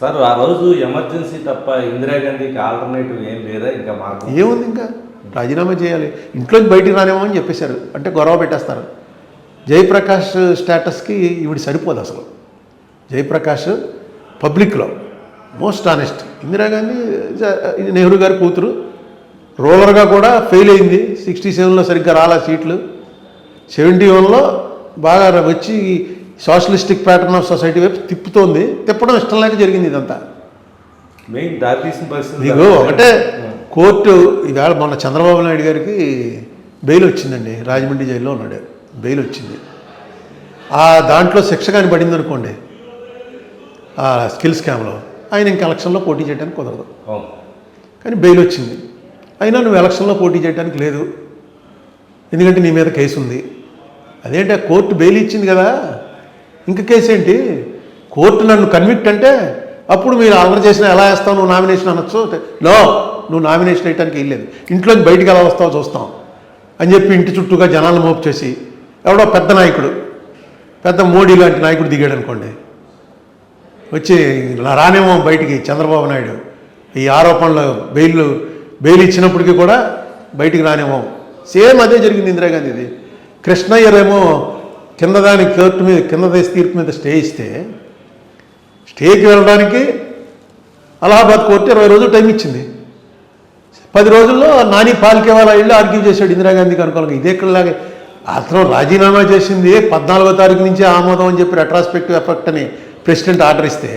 Sir ఆ రోజు emergency తప్ప ఇందిరాగాంధీకి ఆల్టర్నేటివ్ ఏం లేదా? ఇంకా మాకు ఏముంది ఇంకా? రాజీనామా చేయాలి. ఇంట్లోకి బయటికి రానేమో అని చెప్పేశారు. అంటే గొడవ పెట్టేస్తారు. జయప్రకాష్ స్టేటస్కి ఈవిడ సరిపోదు అసలు. జయప్రకాష్ పబ్లిక్లో మోస్ట్ ఆనెస్ట్. ఇందిరాగాంధీ నెహ్రూ గారి కూతురు. రోలర్గా కూడా ఫెయిల్ అయింది. సిక్స్టీ సెవెన్లో సరిగ్గా రాలా సీట్లు. సెవెంటీ వన్లో బాగా వచ్చి సోషలిస్టిక్ ప్యాటర్న్ ఆఫ్ సొసైటీ వైపు తిప్పుతోంది తిప్పడం ఇష్టం లేక జరిగింది ఇదంతా. మెయిన్ దారితీసిన పరిస్థితి మీకు ఒకటే కోర్టు ఈవేళ మొన్న చంద్రబాబు నాయుడు గారికి బెయిల్ వచ్చిందండి రాజమండ్రి జైల్లో ఉన్నాడు బెయిల్ వచ్చింది. ఆ దాంట్లో శిక్ష కానీ పడింది అనుకోండి ఆ స్కిల్ స్కామ్లో ఆయన ఇంక ఎలక్షన్లో పోటీ చేయడానికి కుదరదు. కానీ బెయిల్ వచ్చింది. అయినా నువ్వు ఎలక్షన్లో పోటీ చేయడానికి లేదు. ఎందుకంటే నీ మీద కేసు ఉంది అదేంటి ఆ కోర్టు బెయిల్ ఇచ్చింది కదా? ఇంక కేసు ఏంటి? కోర్టు నన్ను కన్విక్ట్ అంటే అప్పుడు మీరు అల్లరి చేసిన ఎలా వేస్తావు? నువ్వు నామినేషన్ అనొచ్చు? నో నువ్వు నామినేషన్ వేయడానికి వెళ్ళలేదు ఇంట్లోంచి బయటికి ఎలా వస్తావు చూస్తాం. అని చెప్పి ఇంటి చుట్టూగా జనాలను మోపు చేసి ఎవడో పెద్ద నాయకుడు పెద్ద మోడీ లాంటి నాయకుడు దిగాడు అనుకోండి. వచ్చి రానేమో బయటికి చంద్రబాబు నాయుడు. ఈ ఆరోపణలు బెయిల్ బెయిల్ ఇచ్చినప్పటికీ కూడా బయటికి రానేమో. సేమ్ అదే జరిగింది ఇందిరాగాంధీది. కృష్ణయ్యరేమో కింద దాని కోర్టు మీద కింద దేశ తీర్పు మీద స్టే ఇస్తే స్టేకి వెళ్ళడానికి అలహాబాద్ కోర్టు ఇరవై రోజులు టైం ఇచ్చింది. పది రోజుల్లో నాని పాల్కే వాళ్ళ ఇల్లు ఆర్గ్యూ చేశాడు ఇందిరాగాంధీకి అనుకోవాలి ఇదే ఇక్కడలాగే అతను రాజీనామా చేసింది పద్నాలుగో తారీఖు నుంచి ఆమోదం అని చెప్పి రెట్రాస్పెక్టివ్ ఎఫెక్ట్ అని ప్రెసిడెంట్ ఆర్డర్ ఇస్తే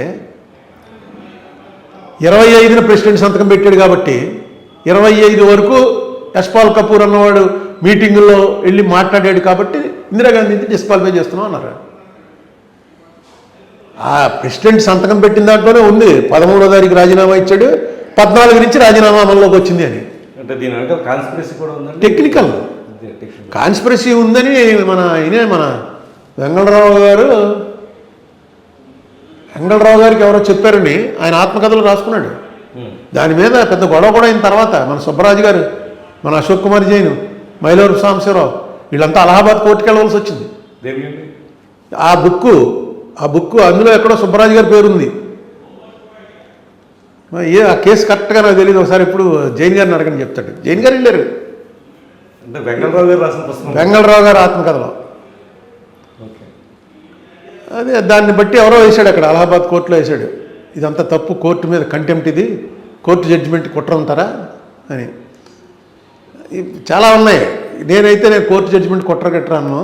ఇరవై ఐదున ప్రెసిడెంట్ సంతకం పెట్టాడు కాబట్టి ఇరవై ఐదు వరకు యశ్పాల్ కపూర్ అన్నవాడు మీటింగుల్లో వెళ్ళి మాట్లాడాడు కాబట్టి ఇందిరాగాంధీని డిస్క్వాలిఫై చేస్తున్నాం అన్నారు. ఆ ప్రెసిడెంట్ సంతకం పెట్టిన దాంట్లోనే ఉంది. పదమూడో తారీఖు రాజీనామా ఇచ్చాడు. పద్నాలుగు నుంచి రాజీనామా అమల్లోకి వచ్చింది అని. అంటే దీని కాన్స్పిరసీ కూడా ఉందండి? టెక్నికల్. కాన్స్పిరసీ ఉందని మన ఈయనే మన వెంగళరావు గారు వెంగళరావు గారికి ఎవరో చెప్పారని ఆయన ఆత్మకథలు రాసుకున్నాడు. దాని మీద పెద్ద గొడవ కూడా అయిన తర్వాత మన సుబ్బరాజు గారు మన అశోక్ కుమార్ జైన్ మైలూరు సాంబశివరావు వీళ్ళంతా అలహాబాద్ కోర్టుకి వెళ్ళవలసి వచ్చింది. ఆ బుక్ ఆ బుక్ అందులో ఎక్కడో సుబ్బరాజు గారి పేరుంది. ఏ ఆ కేసు కరెక్ట్గా నాకు తెలియదు ఒకసారి ఇప్పుడు జైన్ గారిని అడగని చెప్తాడు. జైన్ గారు వెళ్ళారు. అంటే వెంకటరావు గారు రాసిన పుస్తకం వెంగళరావు గారు ఆత్మకథలో. అదే దాన్ని బట్టి ఎవరో వేశాడు అక్కడ అలహాబాద్ కోర్టులో వేశాడు. ఇదంతా తప్పు కోర్టు మీద కంటెంప్ట్ ఇది. కోర్టు జడ్జిమెంట్ కుట్ర ఉంటారా అని చాలా ఉన్నాయి. నేనైతే నేను కోర్టు జడ్జిమెంట్ కుట్ర కట్టరాను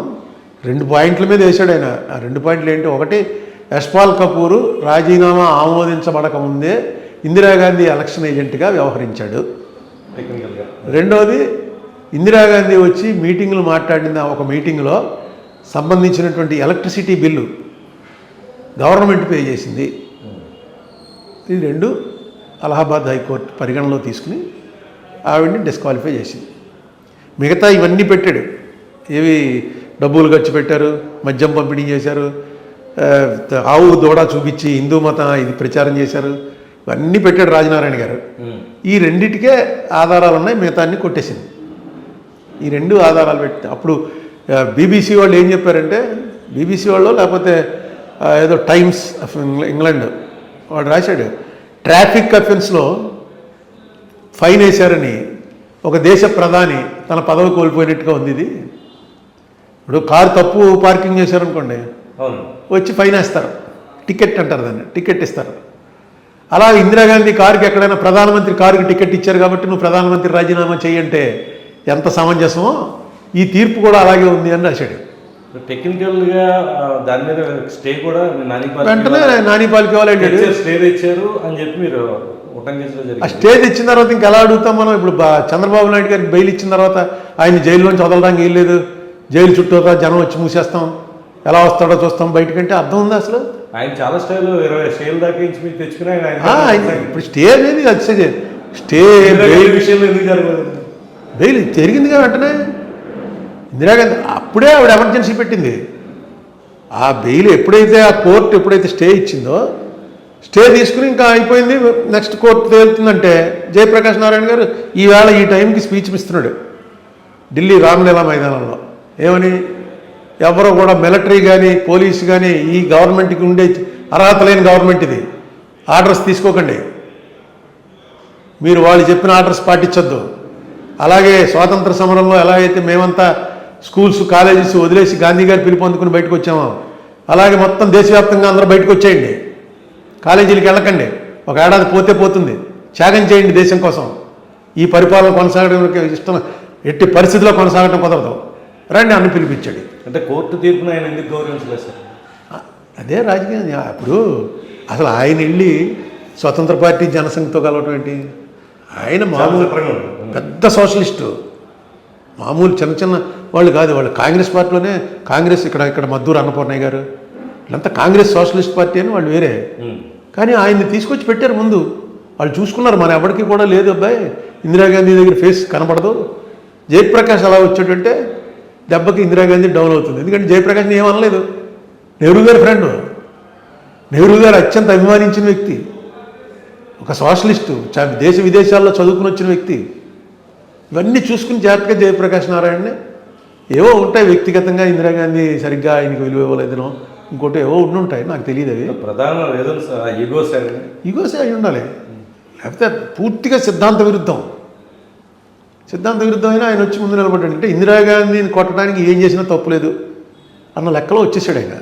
రెండు పాయింట్ల మీద వేశాడు ఆయన. ఆ రెండు పాయింట్లు ఏంటి? ఒకటి యశ్పాల్ కపూరు రాజీనామా ఆమోదించబడక ముందే ఇందిరాగాంధీ ఎలక్షన్ ఏజెంట్గా వ్యవహరించాడు. రెండవది ఇందిరాగాంధీ వచ్చి మీటింగ్లు మాట్లాడిన ఒక మీటింగ్లో సంబంధించినటువంటి ఎలక్ట్రిసిటీ బిల్లు గవర్నమెంట్ పే చేసింది. ఈ రెండు అలహాబాద్ హైకోర్టు పరిగణలో తీసుకుని ఆవిడ్ని డిస్క్వాలిఫై చేసింది. మిగతా ఇవన్నీ పెట్టాడు. ఏవి డబ్బులు ఖర్చు పెట్టారు మద్యం పంపిణీ చేశారు ఆవు దూడ చూపించి హిందూ మతం ఇది ప్రచారం చేశారు ఇవన్నీ పెట్టాడు రాజనారాయణ గారు. ఈ రెండిటికే ఆధారాలు ఉన్నాయి మిగతా అన్ని కొట్టేసింది. ఈ రెండు ఆధారాలు పెట్టి అప్పుడు బీబీసీ వాళ్ళు ఏం చెప్పారంటే బీబీసీ వాళ్ళు లేకపోతే ఏదో టైమ్స్ ఆఫ్ ఇంగ్ల- ఇంగ్లాండ్ వాడు రాశాడు ట్రాఫిక్ అఫెన్స్లో ఫైన్ వేశారని ఒక దేశ ప్రధాని తన పదవి కోల్పోయినట్టుగా ఉంది ఇది. ఇప్పుడు కారు తప్పు పార్కింగ్ చేశారనుకోండి అవును. వచ్చి ఫైన్ వేస్తారు. టికెట్ అంటారు దాన్ని టికెట్ ఇస్తారు. అలా ఇందిరాగాంధీ కారుకి ఎక్కడైనా ప్రధానమంత్రి కారుకి టికెట్ ఇచ్చారు కాబట్టి నువ్వు ప్రధానమంత్రి రాజీనామా చేయంటే ఎంత సమంజసమో ఈ తీర్పు కూడా అలాగే ఉంది అని రాశాడు. టెక్నికల్గా దాని మీద స్టే కూడా వెంటనే నానిపాలకి వాళ్ళు స్టే తెచ్చారు అని చెప్పి మీరు ఆ స్టేజ్ ఇచ్చిన తర్వాత ఇంకా ఎలా అడుగుతాం మనం? ఇప్పుడు చంద్రబాబు నాయుడు గారికి బెయిల్ ఇచ్చిన తర్వాత ఆయన జైల్లోంచి వదలడానికి ఏం లేదు. జైలు చుట్టూరా జనం వచ్చి మూసేస్తాం. ఎలా వస్తాడో చూస్తాం బయటకంటే అర్థం ఉంది అసలు? ఆయన చాలా స్టైల్ ఇరవై స్టేల్ దాకా ఇచ్చి మీరు తెచ్చుకుని ఆయన ఇప్పుడు స్టే అనేది అది స్టే- స్టే బెయిల్ విషయంలో ఎందుకు జరగలేదు? బెయిల్ జరిగిందిగా వెంటనే. ఇందిరాగాంధీ అప్పుడే ఆవిడ ఎమర్జెన్సీ పెట్టింది. ఆ బెయిల్ ఎప్పుడైతే ఆ కోర్టు ఎప్పుడైతే స్టే ఇచ్చిందో స్టే తీసుకుని ఇంకా అయిపోయింది. నెక్స్ట్ కోర్టు తేలుతుందంటే జయప్రకాష్ నారాయణ గారు ఈవేళ ఈ టైంకి స్పీచ్ ఇస్తున్నాడు. ఢిల్లీ రామ్లీలా మైదానంలో. ఏమని? ఎవరో కూడా మిలిటరీ కానీ పోలీసు కానీ ఈ గవర్నమెంట్కి ఉండే అర్హత లేని గవర్నమెంట్ ఇది. ఆర్డర్స్ తీసుకోకండి. మీరు వాళ్ళు చెప్పిన ఆర్డర్స్ పాటించొద్దు. అలాగే స్వాతంత్ర సమరంలో ఎలా అయితే మేమంతా స్కూల్స్ కాలేజెస్ వదిలేసి గాంధీ గారు పిలుపు అందుకుని బయటకు వచ్చామో. అలాగే మొత్తం దేశవ్యాప్తంగా అందరూ బయటకు వచ్చేయండి. కాలేజీలకు వెళ్ళకండి. ఒక ఏడాది పోతే పోతుంది. త్యాగం చేయండి దేశం కోసం. ఈ పరిపాలన కొనసాగడానికి ఇష్టం ఎట్టి పరిస్థితిలో కొనసాగడం కుదరదు. రండి అన్ని పిలిపించాడు. అంటే కోర్టు తీర్పును ఆయన ఎందుకు గౌరవించలేదు సార్? అదే రాజకీయం. అప్పుడు అసలు ఆయన వెళ్ళి స్వతంత్ర పార్టీ జనసంఘతో కలవటం ఏంటి? ఆయన మామూలు. పెద్ద సోషలిస్టు. మామూలు చిన్న చిన్న వాళ్ళు కాదు వాళ్ళు కాంగ్రెస్ పార్టీలోనే కాంగ్రెస్ ఇక్కడ ఇక్కడ మద్దూరు అన్నపూర్ణయ్య గారు. వీళ్ళంతా కాంగ్రెస్ సోషలిస్ట్ పార్టీ అని వాళ్ళు వేరే. కానీ ఆయన్ని తీసుకొచ్చి పెట్టారు ముందు. వాళ్ళు చూసుకున్నారు మన ఎవరికి కూడా లేదు అబ్బాయి. ఇందిరాగాంధీ దగ్గర ఫేస్ కనపడదు జయప్రకాష్ అలా వచ్చాడంటే దెబ్బకి ఇందిరాగాంధీ డౌన్ అవుతుంది. ఎందుకంటే జయప్రకాష్ని ఏమనలేదు నెహ్రూ గారి ఫ్రెండ్ నెహ్రూ గారు అత్యంత అభిమానించిన వ్యక్తి. ఒక సోషలిస్టు చ- దేశ విదేశాల్లో చదువుకుని వచ్చిన వ్యక్తి. ఇవన్నీ చూసుకుని జాగ్రత్తగా జయప్రకాష్ నారాయణని. ఏవో ఉంటాయి వ్యక్తిగతంగా ఇందిరాగాంధీ సరిగ్గా ఆయనకి విలువ ఇవ్వలేదనో ఇంకోటి ఏవో ఉండుంటాయి నాకు తెలియదు అవి. ప్రధాన రీజన్స్ ఈగో సార్ ఇగోసే అయి ఉండాలి. లేకపోతే పూర్తిగా సిద్ధాంత విరుద్ధం. సిద్ధాంత విరుద్ధమైన ఆయన వచ్చి ముందు నిలబడ్డాడు. అంటే ఇందిరాగాంధీని కొట్టడానికి ఏం చేసినా తప్పులేదు అన్న లెక్కలో వచ్చేసాడు ఆయన.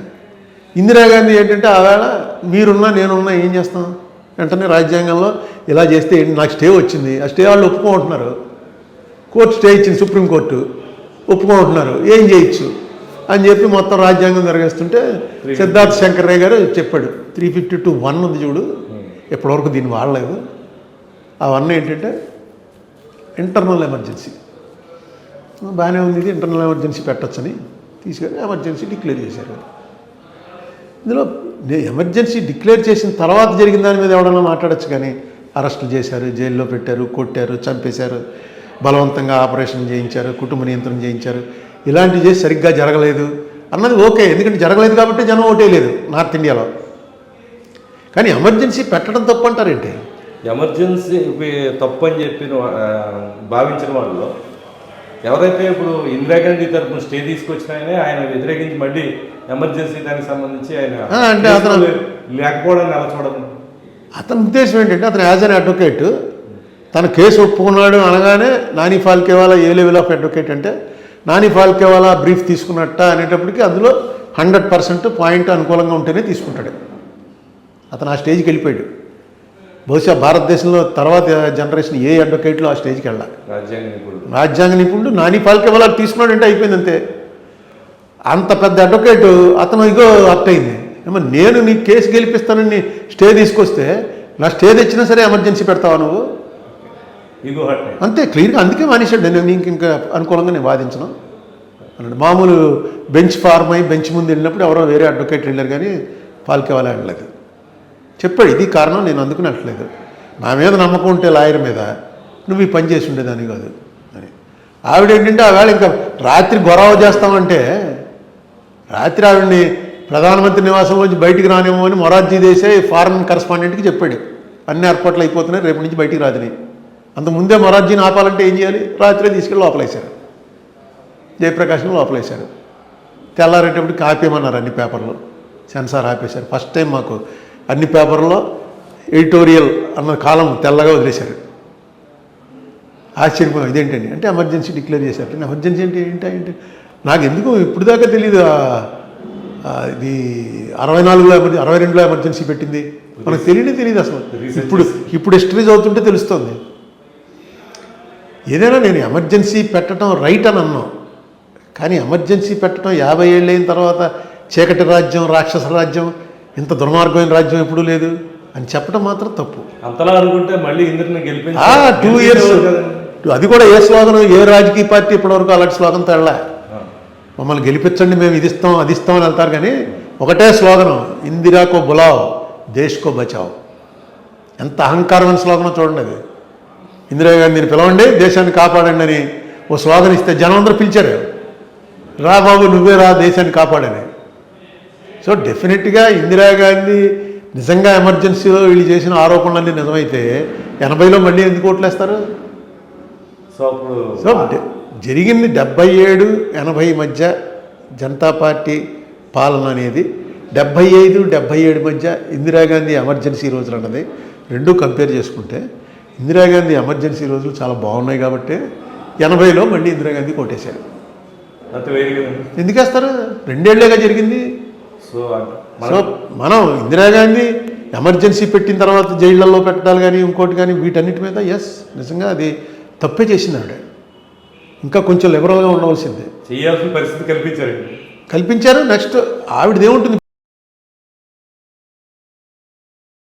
ఇందిరాగాంధీ ఏంటంటే ఆవేళ మీరున్నా నేనున్నా ఏం చేస్తాం? వెంటనే రాజ్యాంగంలో ఇలా చేస్తే? నాకు స్టే వచ్చింది. ఆ స్టే వాళ్ళు ఒప్పుకుంటున్నారు కోర్టు స్టే ఇచ్చింది సుప్రీంకోర్టు ఒప్పుకుంటున్నారు ఏం చేయొచ్చు? అని చెప్పి మొత్తం రాజ్యాంగం తిరగేస్తుంటే సిద్ధార్థ శంకర్ రాయ్ గారు చెప్పాడు. త్రీ ఫిఫ్టీ టూ వన్ ఉంది చూడు. ఇప్పటివరకు దీన్ని వాడలేదు. ఆ వన్ ఏంటంటే ఇంటర్నల్ ఎమర్జెన్సీ. బాగానే ఉంది ఇది ఇంటర్నల్ ఎమర్జెన్సీ పెట్టొచ్చని తీసుకెళ్ళి ఎమర్జెన్సీ డిక్లేర్ చేశారు. ఇందులో ఎమర్జెన్సీ డిక్లేర్ చేసిన తర్వాత జరిగిన దాని మీద ఎవడన్నా మాట్లాడొచ్చు కానీ అరెస్టులు చేశారు జైల్లో పెట్టారు కొట్టారు చంపేశారు. బలవంతంగా ఆపరేషన్ చేయించారు కుటుంబ నియంత్రణ చేయించారు. ఇలాంటివి చేసి సరిగ్గా జరగలేదు. అన్నది ఓకే ఎందుకంటే జరగలేదు కాబట్టి జనం ఓటేయలేదు నార్త్ ఇండియాలో. కానీ ఎమర్జెన్సీ పెట్టడం తప్పు అంటారేంటి ఎమర్జెన్సీ తప్పు అని ఆ, భావించిన వాళ్ళు ఎవరైతే ఇప్పుడు ఇందిరాగాంధీ తరపున స్టే తీసుకొచ్చిన ఆయనే వ్యతిరేకించి మళ్ళీ ఎమర్జెన్సీ దానికి సంబంధించి ఆయన అంటే అతను- కేసులు లేకపోవడాన్ని ఎలా చూడదు అతని ఉద్దేశం ఏంటంటే అతను యాజ్ అన్ అడ్వకేట్ తన కేసు ఒప్పుకున్నాడు అనగానే Nani Palkhivala a level of advocate అంటే నాని ఫాల్కేవాలా బ్రీఫ్ తీసుకున్నట్ట అనేటప్పటికి అందులో హండ్రెడ్ పర్సెంట్ పాయింట్ అనుకూలంగా ఉంటేనే తీసుకుంటాడు. అతను ఆ స్టేజ్కి వెళ్ళిపోయాడు. బహుశా భారతదేశంలో తర్వాత జనరేషన్ ఏ అడ్వకేట్లో ఆ స్టేజ్కి వెళ్ళాలి. రాజ్యాంగ నిపుణుడు. రాజ్యాంగ నిపుణుడు నాని ఫాల్కేవాలా తీసుకున్నాడంటే అయిపోయింది అంతే. అంత పెద్ద అడ్వకేట్ అతను ఇగో అట్ అయింది. ఏమో నేను నీ కేసు గెలిపిస్తానని స్టే తీసుకొస్తే నా స్టే తెచ్చినా సరే ఎమర్జెన్సీ పెడతావా నువ్వు? అంతే క్లియర్గా అందుకే మానేశాడు. నేను నీకు ఇంకా అనుకూలంగా నేను వాదించను. అన్నాడు. మామూలు బెంచ్ ఫార్మ్ అయి బెంచ్ ముందు వెళ్ళినప్పుడు ఎవరో వేరే అడ్వకేట్ వెళ్ళారు కానీ పాల్కే వాళ్ళ వెళ్ళలేదు. చెప్పాడు ఇది కారణం నేను అందుకుని అట్లేదు నా మీద నమ్మకం ఉంటే లాయర్ మీద నువ్వు ఈ పని చేసి ఉండేదాన్ని కాదు అని. ఆవిడ ఏంటంటే ఆవేళ ఇంకా రాత్రి గొడవ చేస్తామంటే రాత్రి ఆవిడని ప్రధానమంత్రి నివాసం వచ్చి బయటికి రానేమో అని మొరార్జీ దేశాయ్ ఫారెన్ కరస్పాండెంట్కి చెప్పాడు. అన్ని ఏర్పాట్లు అయిపోతున్నాయి రేపు నుంచి బయటికి రాదని అంత ముందే మొరార్జీని ఆపాలంటే ఏం చేయాలి? రాత్రి తీసుకెళ్ళి లోపలేశారు. జయప్రకాష్ని లోపలేశారు. తెల్లారేటప్పుడు ఆపేయమన్నారు అన్ని పేపర్లు. సెన్సార్ ఆపేశారు. ఫస్ట్ టైం మాకు అన్ని పేపర్లో ఎడిటోరియల్ అన్న కాలం తెల్లగా వదిలేశారు. ఆశ్చర్యపోయాం ఇదేంటండి? అంటే ఎమర్జెన్సీ డిక్లేర్ చేశారు. ఎమర్జెన్సీ అంటే ఏంటి? ఏంటి? నాకు ఎందుకు ఇప్పుడు దాకా తెలియదు ఇది అరవై నాలుగులో ఎమర్జెన్సీ అరవై రెండులో ఎమర్జెన్సీ పెట్టింది. మనకు తెలియనే తెలియదు అసలు. ఇప్పుడు ఇప్పుడు హిస్టరీ చదువుతుంటే తెలుస్తుంది. ఏదైనా నేను ఎమర్జెన్సీ పెట్టడం రైట్ అని అన్నాం. కానీ ఎమర్జెన్సీ పెట్టడం యాభై ఏళ్ళు అయిన తర్వాత చీకటి రాజ్యం రాక్షస రాజ్యం ఇంత దుర్మార్గమైన రాజ్యం ఎప్పుడూ లేదు అని చెప్పడం మాత్రం తప్పు. అంతలా అనుకుంటే మళ్ళీ ఇంద్రుని గెలిపించి టూ ఇయర్స్. అది కూడా ఏ స్లోగన్ ఏ రాజకీయ పార్టీ ఇప్పటివరకు అలాంటి స్లోగన్ తేళ్ళ. ఆ. మమ్మల్ని గెలిపించండి మేము ఇది ఇస్తాం అది ఇస్తాం అని వెళ్తారు కానీ ఒకటే స్లోగనం ఇందిరాకో బులావ్ దేశ్కో బచావ్. ఎంత అహంకారమైన స్లోగనం చూడండి అది. ఇందిరాగాంధీని పిలవండి దేశాన్ని కాపాడండి అని ఓ స్లోగన్ ఇస్తే జనం అందరూ పిలిచారు. రా బాబు నువ్వే రా దేశాన్ని కాపాడని సో డెఫినెట్గా ఇందిరాగాంధీ నిజంగా ఎమర్జెన్సీలో వీళ్ళు చేసిన ఆరోపణలన్నీ నిజమైతే ఎనభైలో మళ్ళీ ఎందుకు ఓట్లేస్తారు? సో అప్పుడు సో జరిగింది డెబ్బై ఏడు ఎనభై మధ్య జనతా పార్టీ పాలన అనేది. డెబ్భై ఐదు డెబ్భై ఏడు మధ్య ఇందిరాగాంధీ ఎమర్జెన్సీ రోజులు అన్నది రెండు కంపేర్ చేసుకుంటే ఇందిరాగాంధీ ఎమర్జెన్సీ రోజులు చాలా బాగున్నాయి కాబట్టి ఎనభైలో మళ్ళీ ఇందిరాగాంధీ కొట్టేశారు. అంత వేరు కదండి ఎందుకు వేస్తారు రెండేళ్ళేగా జరిగింది. సో మనం మనం ఇందిరాగాంధీ ఎమర్జెన్సీ పెట్టిన తర్వాత జైళ్ళలో పెట్టడాలు కానీ ఇంకోటి కానీ వీటన్నిటి మీద ఎస్ నిజంగా అది తప్పే చేసింది ఆవిడ. ఇంకా కొంచెం లిబరల్గా ఉండవలసిందే. చేయాల్సిన పరిస్థితి కల్పించారండి. కల్పించారు నెక్స్ట్ ఆవిడదేముంటుంది